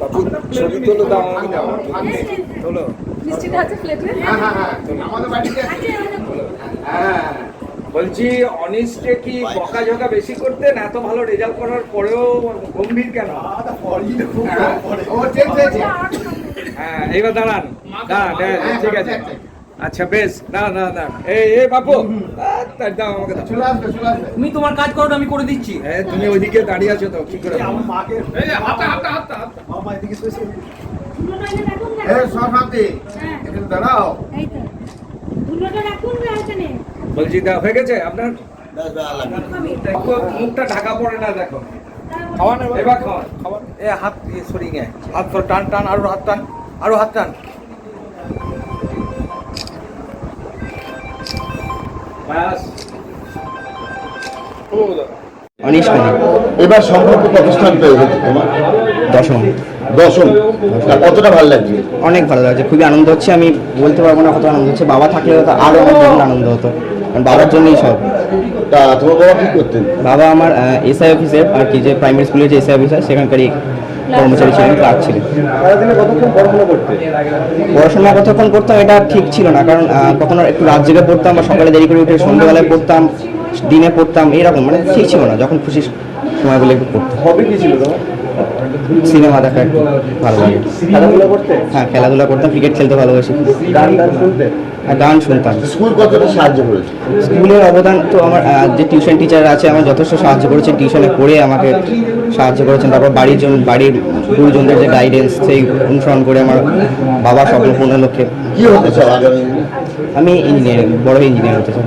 বাপু ছবি তোলো দাও তোলো। মিষ্টিটা আছে প্লেটে হ্যাঁ বলছি অনিষ্টে কি বকাঝকা বেশি করতেন এত ভালো রেজাল্ট করার পরেও গম্ভীর কেন? হ্যাঁ। এইবার দাঁড়ান। দাঁড়ান হ্যাঁ, ঠিক আছে। আচ্ছা বেশ। না না না। এই এই বাপু আচ্ছা, দাও আমাকে দাও। তুমি তোমার কাজ করো আমি করে দিচ্ছি। হ্যাঁ তুমি ওইদিকে দাঁড়িয়ে আছো তো কি করে এই যে, হাতে হাতে হাতে হাতে। দাঁড়াও। এই তো। ধুলোটা রাখুন না এখানে। বলছি দা হয়ে গেছে আপনার? দেখো, মুখটা ঢাকা পড়ে না দেখো। খাওয়ান এবার খাওয়ান খাওয়ান এ হাত দিয়ে সরিয়ে হাত টান টান আরও হাত টান আরও হাত টান। অনিশ কুমার। এবার সম্পর্ক প্রতিষ্ঠান পেয়েছে তোমার? দশম। দশম। তা কতটা ভালো লাগছে? অনেক ভালো লাগছে খুবই আনন্দ হচ্ছে আমি বলতে পারব না কত আনন্দ হচ্ছে বাবা থাকলে হয়তো আরও আমার আনন্দ হতো কারণ বাবার জন্যই সব। তা তোমার বাবা কি করতেন? বাবা আমার এসআই অফিসের আর কি যে প্রাইমারি স্কুলের যে এসআই অফিস হয় সেখানকারই কর্মচারী ছিলেন ক্লার্ক ছিলেন। পড়াশোনা কতক্ষণ করতাম এটা ঠিক ছিল না কারণ কখনো একটু রাত জেগে পড়তাম বা সকালে দেরি করে উঠে সন্ধ্যেবেলায় পড়তাম দিনে পড়তাম এরকম মানে ঠিক ছিল না যখন খুশি সময়গুলো বলে একটু পড়তাম। হবি কি ছিল তোমার? সিনেমা দেখা একটু ভালো লাগে। খেলাধুলা করতে? হ্যাঁ খেলাধুলা করতাম ক্রিকেট খেলতে ভালোবাসি। গান টান শুনতে? গান শুনতাম। স্কুল কতটা সাহায্য করেছে? স্কুলের অবদান তো আমার যে টিউশন টিচার আছে আমার যথেষ্ট সাহায্য করেছেন টিউশনে পড়ে আমাকে সাহায্য করেছেন। তারপর বাড়ির জন বাড়ির গুরুজনদের যে গাইডেন্স সেই অনুসরণ করে আমার বাবা স্বপ্ন পূর্ণের লক্ষ্যে? আমি ইঞ্জিনিয়ার বড় ইঞ্জিনিয়ার হতে চাই।